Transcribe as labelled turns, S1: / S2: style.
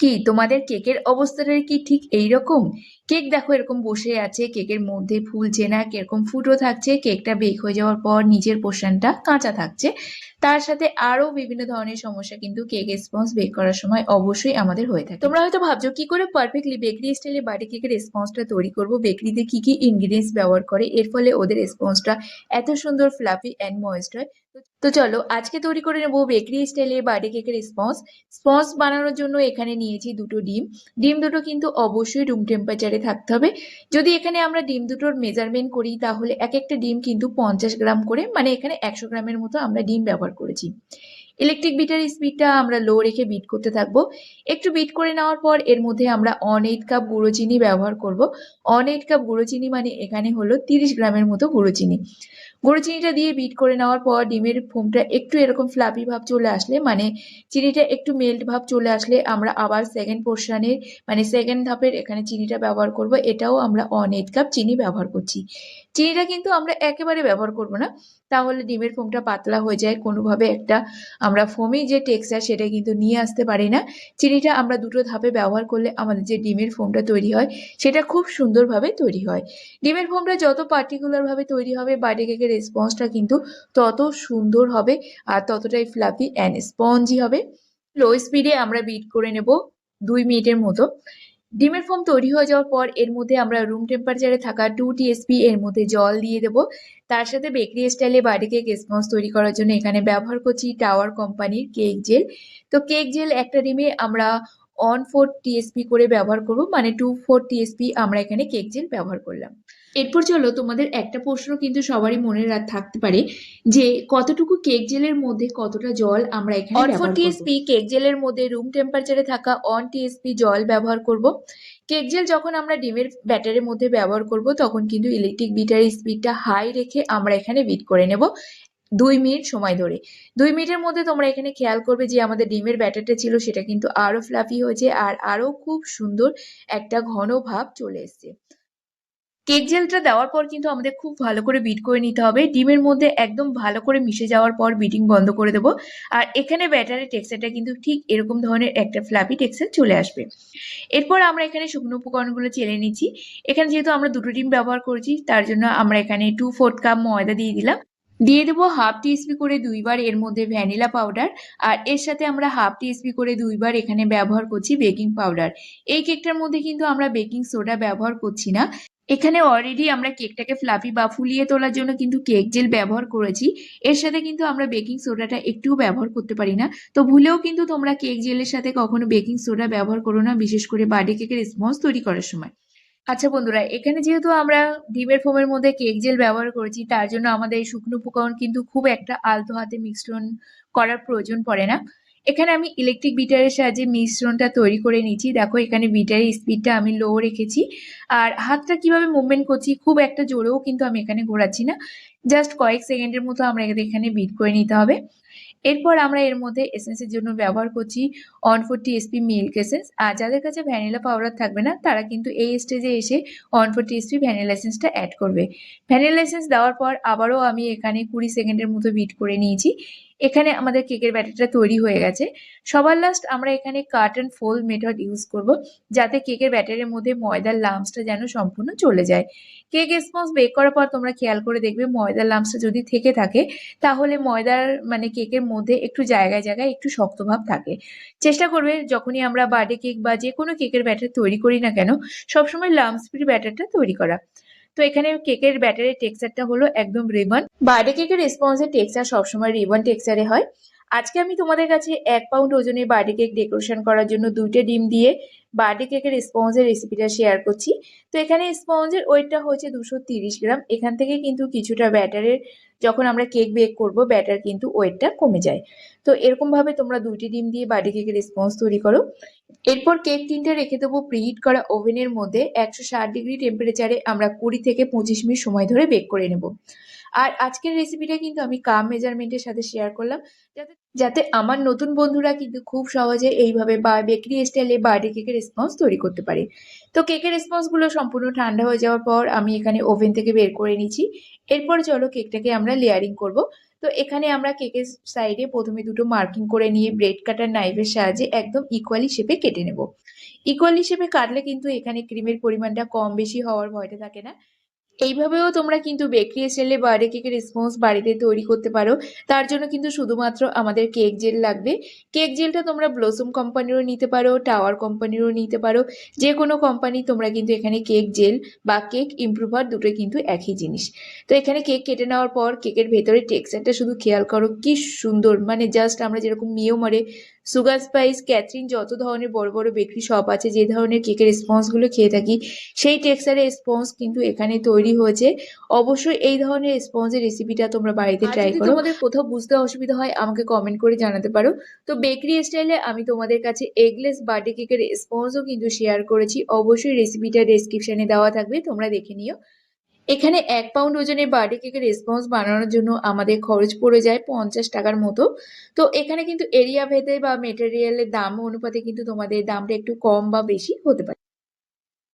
S1: কি তোমাদের কেকের অবস্থাটা কি ঠিক এই রকম কেক দেখো, এরকম বসে আছে, কেকের মধ্যে ফুলছে না, কীরকম ফুটো থাকছে, কেকটা বেক হয়ে যাওয়ার পর নিচের পোর্শনটা কাঁচা থাকছে। তার সাথে আরও বিভিন্ন ধরনের সমস্যা কিন্তু কেক রেসপন্স বেক করার সময় অবশ্যই আমাদের হয়ে থাকে। তোমরা হয়তো ভাবছ, কি করে পারফেক্টলি বেকারি স্টাইলে বাড়ি কেকের স্পঞ্জটা তৈরি করব? বেকারিতে কি কি ইনগ্রিডিয়েন্টস ব্যবহার করে? এর ফলে ওদের স্পঞ্জটা এত সুন্দর ফ্লাফি অ্যান্ড ময়েস্ট হয়। তো- চলো, আজকে তৈরি করে নেব বেকারি স্টাইলে বার্থডে কেকের স্পঞ্জ স্পঞ্জ বানানোর জন্য এখানে নিয়েছি দুটো ডিম। ডিম দুটো কিন্তু অবশ্যই রুম টেম্পারেচারে থাকতে হবে। যদি এখানে আমরা ডিম দুটোর মেজারমেন্ট করি, তাহলে এক একটা ডিম কিন্তু পঞ্চাশ গ্রাম করে মানে এখানে একশো গ্রামের মতো আমরা ডিম ব্যবহার করেছি। ইলেকট্রিক বিটার স্পিডটা আমরা লো রেখে বিট করতে থাকব। একটু বিট করে নেওয়ার পর এর মধ্যে আমরা অন এইট কাপ গুঁড়ো চিনি ব্যবহার করব। অন এইট কাপ গুঁড়ো চিনি মানে এখানে হলো তিরিশ গ্রামের মতো গুঁড়ো চিনি। গুঁড়ো চিনিটা দিয়ে বিট করে নেওয়ার পর ডিমের ফোমটা একটু এরকম ফ্লাপি ভাব চলে আসলে মানে চিনিটা একটু মেল্ট ভাব চলে আসলে আমরা আবার সেকেন্ড পোর্শনের মানে সেকেন্ড ধাপের এখানে চিনিটা ব্যবহার করব, এটাও আমরা অন এইট কাপ চিনি ব্যবহার করছি। চিনিটা কিন্তু আমরা একেবারে ব্যবহার করব না, তাহলে ডিমের ফোমটা পাতলা হয়ে যায়, কোনোভাবে একটা আমরা ফোমি যে টেক্সচার সেটা কিন্তু নিয়ে আসতে পারি না। চিনিটা আমরা দুটো ধাপে ব্যবহার করলে আমাদের যে ডিমের ফোমটা তৈরি হয়, সেটা খুব সুন্দরভাবে তৈরি হয়। ডিমের ফোমটা যত পার্টিকুলারভাবে তৈরি হবে বার্থডে কেকের রেসপন্সটা কিন্তু তত সুন্দর হবে আর ততটাই ফ্লাফি অ্যান্ড স্পঞ্জি হবে। লো স্পিডে আমরা বিট করে নেব দুই মিনিটের মতো। ডিমের ফোম তৈরি হয়ে যাওয়ার পর এর মধ্যে আমরা রুম টেম্পারেচারে থাকা টু টিএসপি এর মধ্যে জল দিয়ে দেবো। তার সাথে বেকারি স্টাইলে বাড়ি কেক স্পঞ্জ তৈরি করার জন্য এখানে ব্যবহার করছি টাওয়ার কোম্পানির কেক জেল তো কেক জেল একটা ডিমে আমরা অন ফোর টিএসপি করে ব্যবহার করব মানে টু ফোর টিএসপি আমরা এখানে কেক জেল ব্যবহার করলাম। এরপর চলো তোমাদের একটা প্রশ্ন কিন্তু সবারই মনে থাকতে পারে যে কতটুকু কেক জেলের মধ্যে কতটা জল আমরা এখানে
S2: 4
S1: টিএসপি কেক জেলের মধ্যে রুম টেম্পারেচারে থাকা অন টিএসপি জল ব্যবহার করব। কেক জেল যখন আমরা ডিমের ব্যাটারের মধ্যে ব্যবহার করব তখন কিন্তু ইলেকট্রিক বিটার স্পিডটা হাই রেখে আমরা এখানে বিট করে নেব দুই মিনিট সময় ধরে। দুই মিনিটের মধ্যে তোমরা এখানে খেয়াল করবে যে আমাদের ডিমের ব্যাটারটা ছিল সেটা কিন্তু আরও ফ্লাফি হয়েছে আর আরও খুব সুন্দর একটা ঘন ভাব চলে এসেছে। কেক জেলটা দেওয়ার পর কিন্তু আমাদের খুব ভালো করে বিট করে নিতে হবে। ডিমের মধ্যে একদম ভালো করে মিশে যাওয়ার পর বিটিং বন্ধ করে দেবো। আর এখানে ব্যাটারের টেক্সচারটা কিন্তু ঠিক এরকম ধরনের একটা ফ্ল্যাপি টেক্সচার চলে আসবে। এরপর আমরা এখানে শুকনো উপকরণগুলো চেলে নিচ্ছি। এখানে যেহেতু আমরা দুটো ডিম ব্যবহার করেছি, তার জন্য আমরা এখানে টু ফোর্থ কাপ ময়দা দিয়ে দিলাম। দিয়ে দেবো হাফ টিএসপি করে দুইবার এর মধ্যে ভ্যানিলা পাউডার আর এর সাথে আমরা হাফ টিএসপি করে দুইবার এখানে ব্যবহার করছি বেকিং পাউডার এই কেকটার মধ্যে কিন্তু আমরা বেকিং সোডা ব্যবহার করছি না। এখানে অলরেডি আমরা কেকটাকে ফ্লাফি বা ফুলিয়ে তোলার জন্য কিন্তু কেক জেল ব্যবহার করেছি। এর সাথে কিন্তু আমরা বেকিং সোডাটা একটুও ব্যবহার করতে পারি না। তো ভুলেও কিন্তু তোমরা কেক জেলের সাথে কখনো বেকিং সোডা ব্যবহার করো না, বিশেষ করে বার্থডে কেকের স্পঞ্জ তৈরি করার সময়। আচ্ছা বন্ধুরা, এখানে যেহেতু আমরা ডিমের ফোমের মধ্যে কেক জেল ব্যবহার করেছি, তার জন্য আমাদের শুকনো উপকরণ কিন্তু খুব একটা আলতো হাতে মিশ্রণ করার প্রয়োজন পড়ে না। এখানে আমি ইলেকট্রিক বিটারের সাহায্যে মিশ্রণটা তৈরি করে নিচ্ছি। দেখো, এখানে বিটারের স্পিডটা আমি লো রেখেছি। আর হাতটা কীভাবে মুভমেন্ট করছি, খুব একটা জোরেও কিন্তু আমি এখানে ঘোরাচ্ছি না। জাস্ট কয়েক সেকেন্ডের মতো আমরা এখানে বিট করে নিতে হবে। এরপর আমরা এর মধ্যে এসেন্সের জন্য ব্যবহার করছি on forty SP milk essence আর যাদের কাছে ভ্যানিলা পাউডার থাকবে না, তারা কিন্তু এই স্টেজে এসে অন ফোরটি এসপি ভ্যানিলা এসেন্সটা অ্যাড করবে। ভ্যানিলা এসেন্স দেওয়ার পর আবারও আমি এখানে কুড়ি সেকেন্ডের মতো বিট করে নিয়েছি। এখানে আমাদের কেকের ব্যাটারটা তৈরি হয়ে গেছে। সবার লাস্ট আমরা এখানে cut and fold method use করব, যাতে কেকের ব্যাটারের মধ্যে ময়দার লাম্পসটা যেন সম্পূর্ণ চলে যায়। কেক স্পঞ্জ বেক করার পর তোমরা খেয়াল করে দেখবে ময়দার লাম্পসটা যদি থেকে থাকে, তাহলে ময়দার মানে কেকের মধ্যে একটু জায়গায় জায়গায় একটু শক্ত ভাব থাকে। চেষ্টা করবে যখনই আমরা বার্থডে কেক বা যে কোনো কেকের ব্যাটার তৈরি করি না কেন, সবসময় লাম্পস ফ্রি ব্যাটারটা তৈরি করা। তো এখানে কেকের ব্যাটারের টেক্সচারটা হলো একদম রিবন বার্থডে কেকের রেসপন্সের টেক্সার সবসময় রিবন টেক্সারে হয়। আজকে আমি তোমাদের কাছে এক পাউন্ড ওজনের বার্থডে কেক ডেকোরেশন করার জন্য দুইটা ডিম দিয়ে বার্থডে কেকের স্পঞ্জের রেসিপিটা শেয়ার করছি। তো এখানে স্পঞ্জের ওয়েটটা হচ্ছে দুশো গ্রাম। এখান থেকে কিন্তু কিছুটা ব্যাটারের যখন আমরা কেক বেক করব ব্যাটার কিন্তু ওয়েটটা কমে যায়। তো এরকমভাবে তোমরা দুইটি ডিম দিয়ে বার্থডে কেকের স্পঞ্জ তৈরি করো। এরপর কেক টিনটা রেখে দেবো প্রিহিট করা ওভেনের মধ্যে। একশো ষাট ডিগ্রি টেম্পারেচারে আমরা কুড়ি থেকে পঁচিশ মিনিট সময় ধরে বেক করে নেব। আর আজকের রেসিপিটা কিন্তু আমি কাম মেজারমেন্টের সাথে শেয়ার করলাম। যাতে যাতে আমার নতুন বন্ধুরা কিন্তু খুব সহজে এইভাবে বা বেকারি স্টাইলে বার্থডে কেকের রেসপন্স তৈরি করতে পারে। তো কেকের রেসপন্সগুলো সম্পূর্ণ ঠান্ডা হয়ে যাওয়ার পর আমি এখানে ওভেন থেকে বের করে নিচ্ছি। এরপর চলো কেকটাকে আমরা লেয়ারিং করব। তো এখানে আমরা কেকের সাইডে প্রথমে দুটো মার্কিং করে নিয়ে ব্রেড কাটার নাইফের সাহায্যে একদম ইকুয়ালি শেপে কেটে নেব। ইকুয়ালি শেপে কাটলে কিন্তু এখানে ক্রিমের পরিমাণটা কম বেশি হওয়ার ভয়টা থাকে না। এইভাবেও তোমরা কিন্তু বেকারি স্টাইলে বার্থডে কেকের স্পঞ্জ বাড়িতে তৈরি করতে পারো। তার জন্য কিন্তু শুধুমাত্র আমাদের কেক জেল লাগবে। কেক জেলটা তোমরা ব্লসম কোম্পানিরও নিতে পারো টাওয়ার কোম্পানিরও নিতে পারো। যে কোনো কোম্পানি তোমরা কিন্তু এখানে কেক জেল বা কেক ইমপ্রুভার দুটো কিন্তু একই জিনিস। তো এখানে কেক কেটে নেওয়ার পর কেকের ভেতরে টেক্সচারটা শুধু খেয়াল করো কি সুন্দর। মানে জাস্ট আমরা যেরকম মিও মারে সুগার স্পাইস ক্যাথরিন যত ধরনের বড় বড় বেকারি শপ আছে যে ধরনের কেকের স্পঞ্জগুলো খেয়ে থাকি সেই টেক্সচারের স্পঞ্জ কিন্তু এখানে তৈরি হয়েছে। অবশ্যই এই ধরনের স্পঞ্জের রেসিপিটা তোমরা বাড়িতে ট্রাই করো। তোমাদের কোথাও বুঝতে অসুবিধা হয় আমাকে কমেন্ট করে জানাতে পারো। তো বেকারি স্টাইলে আমি তোমাদের কাছে এগলেস বার্থডে কেকের স্পঞ্জও কিন্তু শেয়ার করেছি। অবশ্যই রেসিপিটা ডেসক্রিপশনে দেওয়া থাকবে তোমরা দেখে নিও। এখানে এক পাউন্ড ওজনের বার্থডে কেকের রেসপন্স বানানোর জন্য আমাদের খরচ পড়ে যায় পঞ্চাশ টাকার মতো। তো এখানে কিন্তু এরিয়া ভেদে বা মেটেরিয়ালের দাম অনুপাতে কিন্তু তোমাদের দামটা একটু কম বা বেশি হতে পারে।